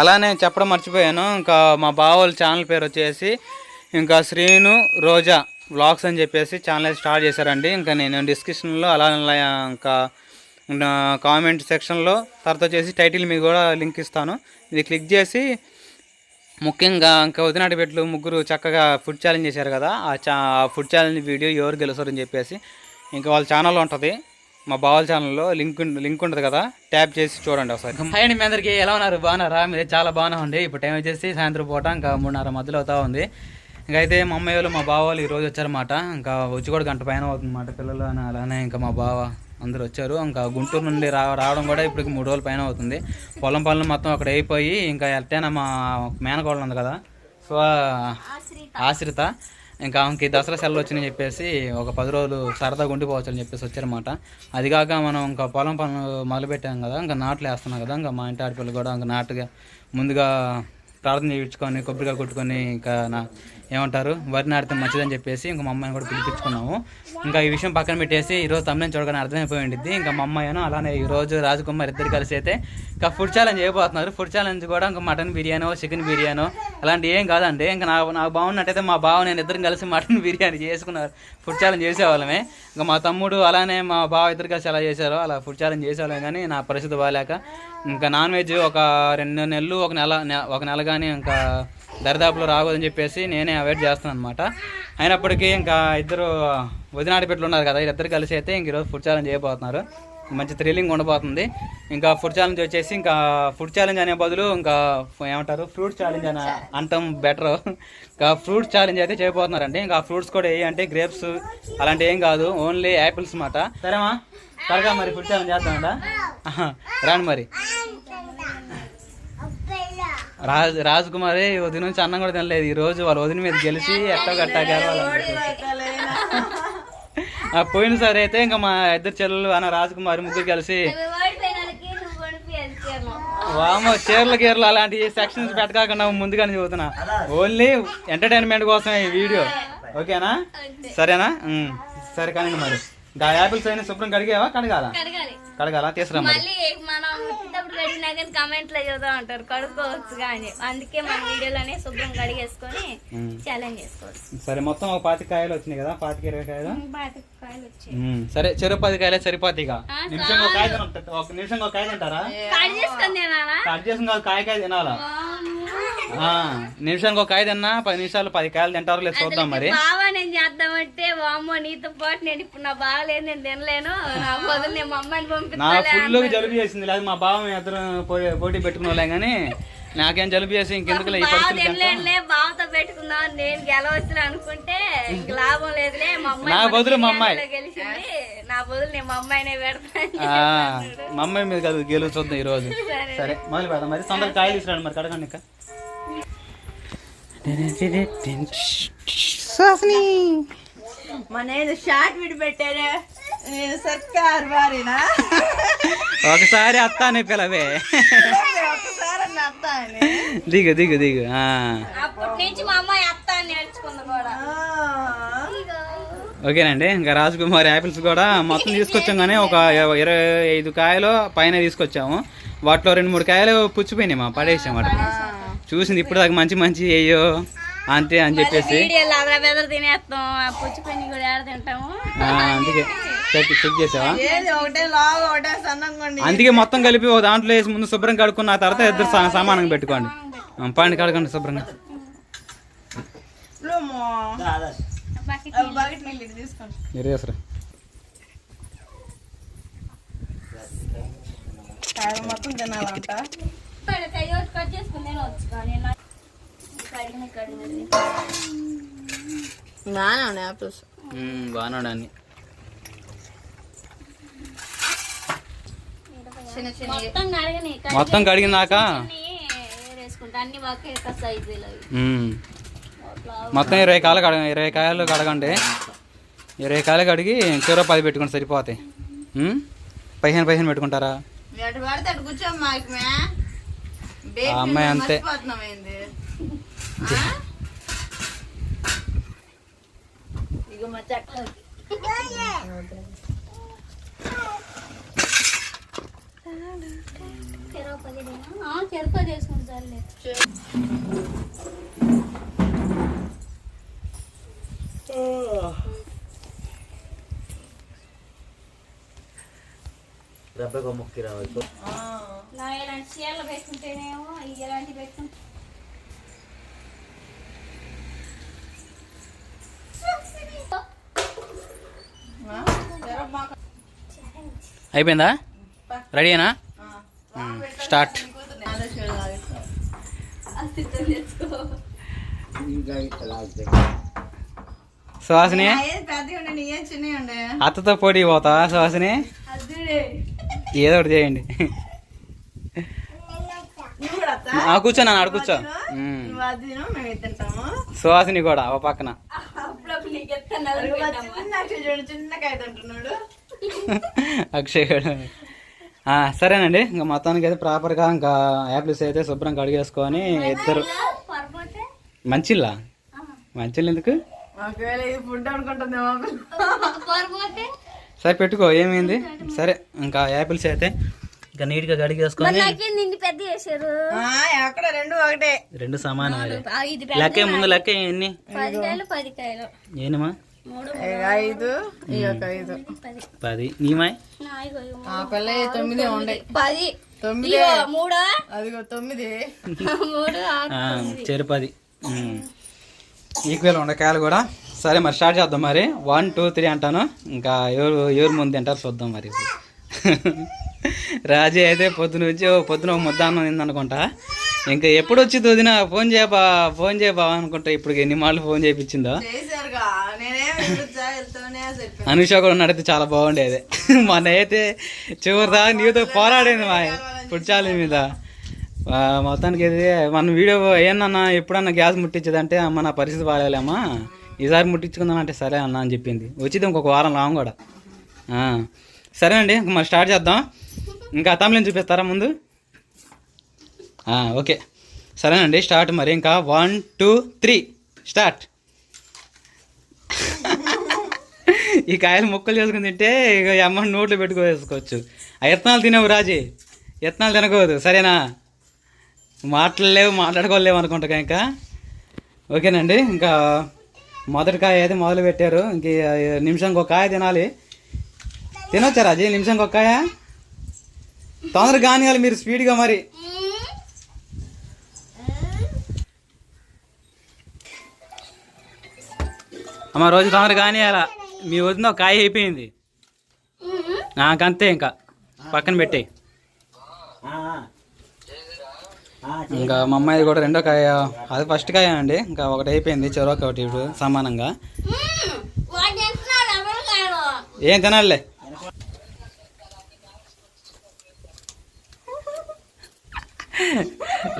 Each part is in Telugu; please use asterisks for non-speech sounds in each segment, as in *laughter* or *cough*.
అలానే చెప్పడం మర్చిపోయాను. ఇంకా మా బావ వాళ్ళ ఛానల్ పేరు వచ్చేసి ఇంకా శ్రీను రోజా వ్లాగ్స్ అని చెప్పేసి ఛానల్ స్టార్ట్ చేశారండి. ఇంకా నేను డిస్క్రిప్షన్లో అలా ఇంకా కామెంట్ సెక్షన్లో తర్వాత వచ్చేసి టైటిల్ మీకు కూడా లింక్ ఇస్తాను. ఇది క్లిక్ చేసి ముఖ్యంగా ఇంకా వదినాటి పెట్లు ముగ్గురు చక్కగా ఫుడ్ ఛాలెంజ్ చేశారు కదా. ఆ చా ఆ ఫుడ్ ఛాలెంజ్ వీడియో ఎవరు గెలుస్తారని చెప్పేసి ఇంకా వాళ్ళ ఛానల్ ఉంటుంది. మా బావల ఛానల్లో లింక్ లింక్ ఉంటుంది కదా ట్యాప్ చేసి చూడండి ఒకసారి. హాయ్ అండి మీ అందరికీ ఎలా ఉన్నారు? బాగున్నారా? మీరు చాలా బాగానే ఉంది ఇప్పుడు టైం వచ్చేసి సాయంత్రం పూట ఇంకా మూడున్నర మధ్యలో అవుతా ఉంది. ఇంకా అయితే మా అమ్మాయి వాళ్ళు మా బావ వాళ్ళు ఈరోజు వచ్చారన్నమాట. ఇంకా వచ్చి కూడా గంట పైన అవుతుందన్నమాట పిల్లలు అని అలానే ఇంకా మా బావ అందరూ వచ్చారు. ఇంకా గుంటూరు నుండి రా రావడం కూడా ఇప్పటికి మూడు రోజుల పైన అవుతుంది. పొలం పనులు మొత్తం అక్కడ అయిపోయి ఇంకా ఎట్టైనా మా మేనకోడలు ఉంది కదా సో ఆశ్రిత. ఇంకా ఆమెకి దసరా సెలవులు వచ్చినాయని చెప్పేసి ఒక పది రోజులు సరదాగా ఉండిపోవచ్చు అని చెప్పేసి వచ్చారన్నమాట. అది కాక మనం ఇంకా పొలం పనులు మొదలుపెట్టాం కదా ఇంకా నాట్లు వేస్తున్నాం కదా ఇంకా మా ఇంటి ఆడపిల్లలు కూడా ఇంకా నాటుగా ముందుగా ప్రార్థన చేయించుకొని కొబ్బరికాయ కొట్టుకొని ఇంకా నా ఏమంటారు? వరి నాడితే మంచిదని చెప్పేసి ఇంకా మా అమ్మాయిని కూడా పిలిపించుకున్నాము. ఇంకా ఈ విషయం పక్కన పెట్టేసి ఈరోజు తమ్ముని చూడగానే అర్థమైపోయి ఉండిద్ది. ఇంకా మా అమ్మాయిను అలానే ఈ రోజు రాజకుమార్ ఇద్దరు కలిసి అయితే ఇంకా ఫుడ్ ఛాలెంజ్ చేయబోతున్నారు. ఫుడ్ ఛాలెంజ్ కూడా ఇంకా మటన్ బిర్యానో చికెన్ బిర్యానో అలాంటి ఏం కాదండి. ఇంకా నాకు నాకు బాగున్నట్టయితే మా బావ నేను ఇద్దరం కలిసి మటన్ బిర్యానీ చేసుకున్నారు. ఫుడ్ ఛాలెంజ్ చేసేవాళ్ళమే. ఇంకా మా తమ్ముడు అలానే మా బావ ఇద్దరు కలిసి అలా చేశారు అలా ఫుడ్ ఛాలెంజ్ చేసేవాళ్ళం కానీ నా పరిస్థితి బాగాలేక ఇంకా నాన్ వెజ్ ఒక రెండు నెలలు ఒక నెల ఒక నెల కానీ ఇంకా దరిదాపులో రాకూడదని చెప్పేసి నేనే అవాయిడ్ చేస్తున్నాను అనమాట అయినప్పటికీ ఇంకా ఇద్దరు వదినాడి పెట్లు ఉన్నారు కదా ఇద్దరు కలిసి అయితే ఇంక ఈరోజు ఫుడ్ ఛాలెంజ్ చేయబోతున్నారు. మంచి థ్రిల్లింగ్ ఉండబోతుంది. ఇంకా ఫుడ్ ఛాలెంజ్ వచ్చేసి ఇంకా ఫుడ్ ఛాలెంజ్ అనే బదులు ఇంకా ఏమంటారు? ఫ్రూట్ ఛాలెంజ్ అని అంటాం బెటర్. ఇంకా ఫ్రూట్ ఛాలెంజ్ అయితే చేయబోతున్నారండి. ఇంకా ఫ్రూట్స్ కూడా ఏ అంటే గ్రేప్స్ అలాంటి ఏం కాదు ఓన్లీ యాపిల్స్ మాట సరేమా? త్వరగా మరి ఫుడ్ ఛాలెంజ్ చేద్దామంట. రాను రాండి మరి. రాజ్ రాజ్ కుమారే వదిన నుంచి అన్నం కూడా తినలేదు. ఈ రోజు వాళ్ళ వదిన మీద గెలిచి ఎట్టో. ఆ పోయిన సరే అయితే ఇంకా మా ఇద్దరు చెల్లెలు అన్న రాజకుమారి ముగ్గురు కలిసి వామో చీరల గీరలు అలాంటి సెక్షన్స్ పెట్టకాకుండా ముందుగానే చదువుతున్నా. ఓన్లీ ఎంటర్టైన్మెంట్ కోసమే ఈ వీడియో. ఓకేనా? సరేనా. సరే కానీ మరి. ఇంకా యాపిల్స్ అయినా శుభ్రం కడిగావా? కడగాల? కడగాలి. కడగాల? తీసుకురా మరి. పుట్టినప్పుడు కడిగినా కానీ కమెంట్లో చదువుతా ఉంటారు. కడుక్కోవచ్చు కానీ. అందుకే మన వీడియోలోనే శుభ్రం కడిగేసుకొని. ఛాలెంజ్ చేసుకోవచ్చు. సరే మొత్తం ఒక పాతిక కాయలు వచ్చినాయి కదా? పాతిక ఇరవై కాయలు? వచ్చాయి. సరే చెరువు పది కాయలే ఇక నిమిషం ఒక కాయ ఒక నిమిషం ఒక కాయ తింటారా? కట్ చేసుకొని తినాలా కట్ చేసిన కాదు కాయ కాయ తినాలా? నిమిషానికి ఒక కాయ తిన్నా పది నిమిషాలు పది కాయలు తింటారో లేదు చూద్దాం మరి. బావా నేను చేద్దామంటే వామ్మో నీతో పాటు నేను ఇప్పుడు నా బాగాలేదు నేను తినలేను. నా బదులు నేను మా అమ్మాయిని నా పంపిస్తాను ఫుల్ జలుబు చేసింది. లేదు మా బావ ఇద్దరు పోటీ పెట్టుకున్నాం కానీ నాకేం జలుబు చేసి ఇంకెందుకు ఈ బావ పరిస్థితి బావతో పెట్టుకుందాం నేను గెలవచ్చు అనుకుంటే ఇంక లాభం లేదులే మా అమ్మాయి నా బదులు మా అమ్మాయి. గెలిచింది. నా బదులు నేను మా అమ్మాయినే పెడతాను మా అమ్మాయి మీద కాదు గెలుస్తుంది ఈ రోజు సరే. సరే మొదలు పెడదాం. మరి సొంత కాయలు తీసుకురండి మరి కడగండి ఇంకా. మన ఏదో షార్ట్ నేను సర్కార్ వారినా? ఒకసారి అత్త అని పిలవే. ఒకసారి అత్త అని దిగు దిగు దిగు. ఆ. అప్పటి నుంచి మా అమ్మాయి అత్త అని నేర్చుకుంది కూడా. ఆ. ఓకేనండి ఇంకా రాజకుమారి యాపిల్స్ కూడా మొత్తం తీసుకొచ్చాం కానీ ఒక ఇర- ఇరవై ఐదు కాయలు పైన తీసుకొచ్చాము. వాటిలో రెండు మూడు కాయలు పుచ్చిపోయినాయి మా పడేసాం వాటిని చూసింది ఇప్పుడు దాకా మంచి మంచి అయ్యో అంతే అని చెప్పేసి. అందుకే. చెక్ చేసావా? అందుకే మొత్తం కలిపి ఒక దాంట్లో వేసి ముందు శుభ్రం కడుక్కున్న తర్వాత ఇద్దరు సమానంగా పెట్టుకోండి. పండి కడగండి శుభ్రంగా. మొత్తం తినాలంట. కయ్యోటి కట్ చేసుకుని తినవచ్చు కానీ నా- కడిగిన కడిగినది బాగానే ఉన్నాయి చిన్న చిన్న మొత్తం కడగని మొత్తం కడిగినాక. మొత్తం ఇరవై కాయలు కడగ ఇరవై కాయలు కడగండి ఇరవై కాయలు కడిగి చివర పది పెట్టుకోండి సరిపోతాయి? పదిహేను పదిహేను పెట్టుకుంటారా ఎటు పడితే అటు కూర్చోమ్మా మే ఆ అమ్మాయి అంతే. చెరుకు చేసుకుంటారులే దెబ్బకు ముక్కి రావచ్చు నా ఇలాంటి చీరలు పెట్టుకుంటేనేమో ఇలాంటివి పెట్టుకుంటే అయిపోయిందా? రెడీనా స్టార్ట్. సుహాసిని? అత్తతో పోటీ పోతావా సుహాసిని? ఏదో ఒకటి చేయండి? ఆ కూర్చో నాన్న ఆడ కూర్చో. సుహాసిని కూడా ఓ పక్కన. అక్షయ్ చూడు చిన్న కాయ తింటున్నాడు అక్షయ్ గారు ఆ, సరేనండి ఇంకా మొత్తానికి అయితే ప్రాపర్గా ఇంకా యాప్లెస్ అయితే శుభ్రం కడిగేసుకొని ఇద్దరు మంచిల్లా మంచిల్? ఎందుకు? సరే పెట్టుకో ఏమైంది? సరే ఇంకా యాపిల్స్ అయితే ఇంకా నిండి పెద్ద చేశారు? ఆ, ఎక్కడ? రెండు ఒకటే. రెండు సమానం లెక్క ముందు లెక్క ఎన్ని పది కాయలు పది కాయలు ఏనిమా మూడు ఇక ఐదు ఐదు. పది. నీమాయ్ తొమ్మిది ఉండే. పది. తొమ్మిది. మూడు? అదిగో తొమ్మిది. *laughs* చెరు పది. ఈక్వల్ ఉండే కాయలు కూడా. సరే మరి స్టార్ట్ చేద్దాం మరి. వన్ టూ త్రీ అంటాను. ఇంకా ఎవరు ఎవరు ముందు తింటారు చూద్దాం మరి. *laughs* రాజీ అయితే పొద్దున వచ్చి పొద్దున ఒక ముద్ద అన్నం తిందనుకుంటా. ఇంకా ఎప్పుడు వచ్చి వదిన? ఫోన్ చేయబా ఫోన్ చేయబా అనుకుంటా ఇప్పుడు ఎన్ని మాటలు ఫోన్ చేయించిందో అనుష కూడా నడితే చాలా బాగుండేది. *laughs* మన అయితే చివరిదా నీతో పోరాడేది మా పుడ్చాలి మీద. మొత్తానికి ఇది మన వీడియో ఏందన్నా ఎప్పుడన్నా గ్యాస్ ముట్టించదంటే అమ్మ నా పరిస్థితి బాగాలేమ్మా ఈసారి ముట్టించుకుందాం అంటే సరే అన్న అని చెప్పింది. వచ్చింది ఇంకొక వారం లాంగ్ కూడా. సరేనండి ఇంక మరి స్టార్ట్ చేద్దాం. ఇంకా తమిళం చూపిస్తారా ముందు? ఓకే. సరేనండి స్టార్ట్ మరి. ఇంకా వన్ టూ త్రీ స్టార్ట్. ఈ కాయలు ముక్కలు చేసుకుని తింటే ఇక అమ్మ నోట్లు పెట్టుకో వేసుకోవచ్చు. ఆ ఎత్తనాలు తినవు రాజీ. ఎత్తనాలు తినకూడదు. సరేనా? మాట్లాడలేవు మాట్లాడుకోలేవు అనుకుంటా ఇంకా. ఓకేనండి ఇంకా మొదటి కాయ అయితే మొదలు పెట్టారు? ఇంక నిమిషంకి ఒక కాయ తినాలి. తినొచ్చా రాజీ? నిమిషంకి ఒక కాయ? తొందరగా కానియాలి మీరు స్పీడ్గా మరి. అమ్మ రోజు తొందరగా కానియాలా మీ వదిన ఒక కాయ అయిపోయింది. నాకంతే ఇంకా. పక్కన పెట్టేయి ఇంకా మా అమ్మాయి కూడా రెండో కాయ. అది ఫస్ట్ కాయ అండి. ఇంకా ఒకటి అయిపోయింది. చెరొక ఒకటి ఇప్పుడు సమానంగా. ఏం తినాలిలే?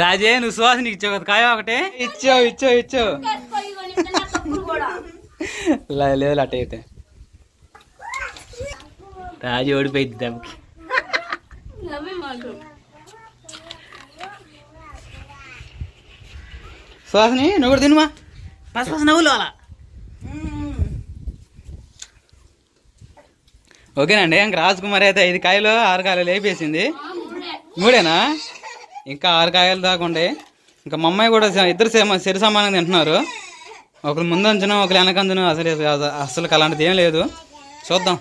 రాజే నువ్వు సువాసనకి ఇచ్చావు కదా కాయ ఒకటి? ఇచ్చావు ఇచ్చావు ఇచ్చావు. లేదు అట్ట అయితే రాజు ఓడిపోయింది దెబ్బకి. సుహాసిని నువ్వు కూడా తినుమా? పసు పసు నవ్వులు అలా. ఓకేనండి ఇంక రాజ్ కుమార్ అయితే ఐదు కాయలు ఆరు కాయలు లేపేసింది. మూడేనా? ఇంకా ఆరు కాయలు దాకా ఉండే ఇంకా మా అమ్మాయి కూడా ఇద్దరు సేమ సరి సమానంగా తింటున్నారు. ఒకరు ముందు అంచనా ఒకరు వెనకందును అసలు అసలు అలాంటిది ఏం లేదు. చూద్దాం.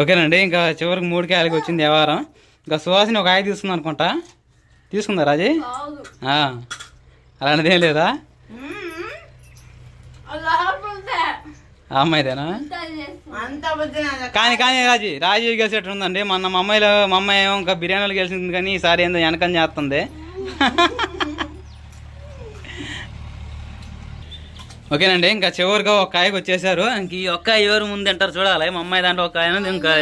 ఓకేనండి ఇంకా చివరికి మూడు కాయలకి వచ్చింది వ్యవహారం. ఇంకా సువాసిని ఒక కాయ తీసుకుంది అనుకుంటా. తీసుకుందా రాజీ. అలాంటిది ఏం లేదా? అమ్మాయిదేనా. కానీ కానీ రాజీ రాజీ గెలిచేట్టు ఉందండి మొన్న మా అమ్మాయిలో మా అమ్మాయి ఏమో ఇంకా బిర్యానీలు గెలిచింది కానీ ఈసారి ఏందో వెనకం చేస్తుంది. ఓకేనండి ఇంకా చివరిగా ఒక కాయకి వచ్చేసారు. ఇంక ఈ ఒక్క ఎవరు ముందు తింటారు చూడాలి. మా అమ్మాయి దాంట్లో ఒక కాయ ఉంది ఇంకా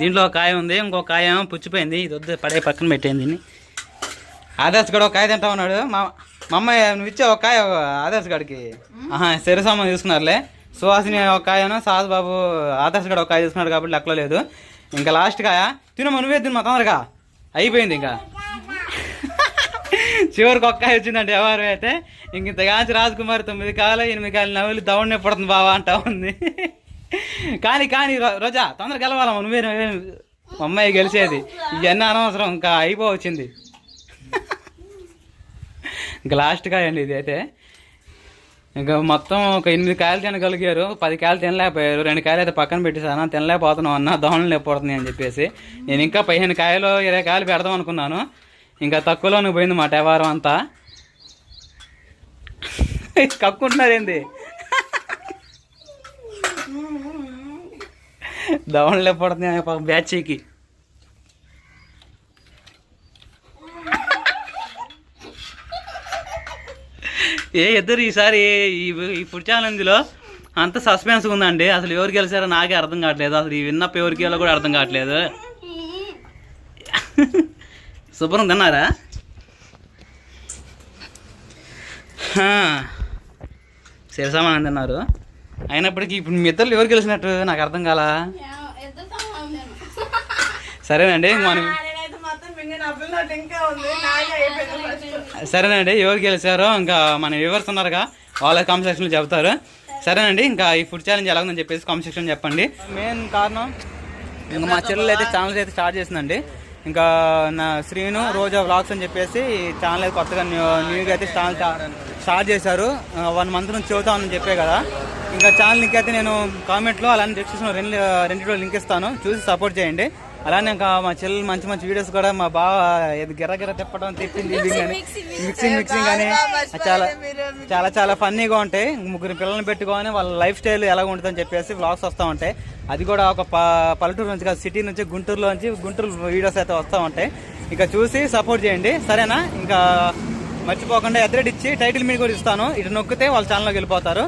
దీంట్లో ఒక కాయ ఉంది ఇంకొక కాయ ఏమో పుచ్చిపోయింది. ఇది వద్దు పడే పక్కన పెట్టేయండి దీన్ని. ఆదర్శ్ గడు ఒక కాయ తింటా ఉన్నాడు. మా మా అమ్మాయి నువ్వు ఇచ్చే ఒక కాయ ఆదర్శ్ గడికి. ఆహా సరి సామాన్ తీసుకున్నారులే. సుహాసిని ఒక ఆయన సాధుబాబు ఆదర్శ్ గడ ఒక కాయ తీసుకున్నాడు కాబట్టి లెక్కలో లేదు. ఇంకా లాస్ట్ కాయ తినమా నువ్వే తినమా తొందరగా. అయిపోయింది ఇంకా. *laughs* చివరికి ఒక్క వచ్చిందంటే వచ్చిందండి ఎవరు అయితే ఇంక ఇంతగాంచి రాజ్ కుమార్ తొమ్మిది కాలు ఎనిమిది కాలు నవ్వులు దౌడనే పడుతుంది బావా అంటా ఉంది. *laughs* కానీ కానీ రో- రోజా తొందరగా గెలవాలమ్మా నువ్వే నువ్వే అమ్మాయి గెలిచేది. ఇవన్నీ అనవసరం ఇంకా అయిపోవచ్చింది *laughs* ఇంకా లాస్ట్ కాయండి ఇది అయితే. ఇంకా మొత్తం ఒక ఎనిమిది కాయలు తినగలిగారు పది కాయలు తినలేకపోయారు రెండు కాయలు అయితే పక్కన పెట్టేసాను తినలేకపోతున్నాం అన్న దోమలు లేకపోతున్నాయి అని చెప్పేసి. నేను ఇంకా పదిహేను కాయలు ఇరవై కాయలు పెడదాం అనుకున్నాను. ఇంకా తక్కువలోనే పోయింది మా టెవారం అంతా. కక్కుంటున్నారేంది దోమలు లేకపోతున్నాయి బ్యాచీకి. ఏ ఇద్దరు ఈసారి ఈ ఫుడ్ ఛాలెంజ్లో అంత సస్పెన్స్ ఉందండి అసలు ఎవరు గెలిచారో నాకే అర్థం కావట్లేదు. అసలు ఈ విన్నప్ ఎవరికి వెళ్ళో కూడా అర్థం కావట్లేదు. శుభ్రం తిన్నారా? శిరసామానం తిన్నారు. అయినప్పటికీ ఇప్పుడు మీ ఇద్దరు ఎవరు గెలిచినట్టు నాకు అర్థం కాలా? సరేనండి మనం సరేనండి ఎవరు గెలిచారో ఇంకా మన వ్యూవర్స్ ఉన్నారుగా వాళ్ళ కామెంట్ సెక్షన్లో చెప్తారు సరేనండి ఇంకా ఈ ఫుడ్ ఛాలెంజ్ ఎలా ఉందని చెప్పేసి కామెంట్ సెక్షన్ చెప్పండి. మెయిన్ కారణం ఇంకా మా చెల్లెలు అయితే ఛానల్ అయితే స్టార్ట్ చేసిందండి. ఇంకా నా శ్రీను రోజా వ్లాగ్స్ అని చెప్పేసి ఛానల్ అయితే కొత్తగా న్యూ న్యూగా అయితే ఛానల్ స్టార్ట్ చేశారు. వన్ మంత్ నుంచి చూద్దామని చెప్పే కదా. ఇంకా ఛానల్ లింక్ అయితే నేను కామెంట్లో అలానే డిస్క్రిప్షన్లో రెండు రెండింటిలో లింక్ ఇస్తాను. చూసి సపోర్ట్ చేయండి. అలానే ఇంకా మా చెల్లెలు మంచి మంచి వీడియోస్ కూడా మా బావ ఏది గిర్ర గిర్ర తిప్పడం తిప్పింది మిక్సింగ్ మిక్సింగ్ కానీ చాలా చాలా చాలా ఫన్నీగా ఉంటాయి. ముగ్గురు పిల్లల్ని పెట్టుకొని వాళ్ళ లైఫ్ స్టైల్ ఎలా ఉంటుందని చెప్పేసి వ్లాగ్స్ వస్తూ ఉంటాయి. అది కూడా ఒక పల్లెటూరు నుంచి కాదు సిటీ నుంచి గుంటూరులో నుంచి గుంటూరు వీడియోస్ అయితే వస్తూ ఉంటాయి. ఇంకా చూసి సపోర్ట్ చేయండి. సరేనా? ఇంకా మర్చిపోకుండా ఎద్రెడ్ ఇచ్చి టైటిల్ మీద కూడా ఇస్తాను. ఇటు నొక్కితే వాళ్ళ ఛానల్లోకి వెళ్ళిపోతారు.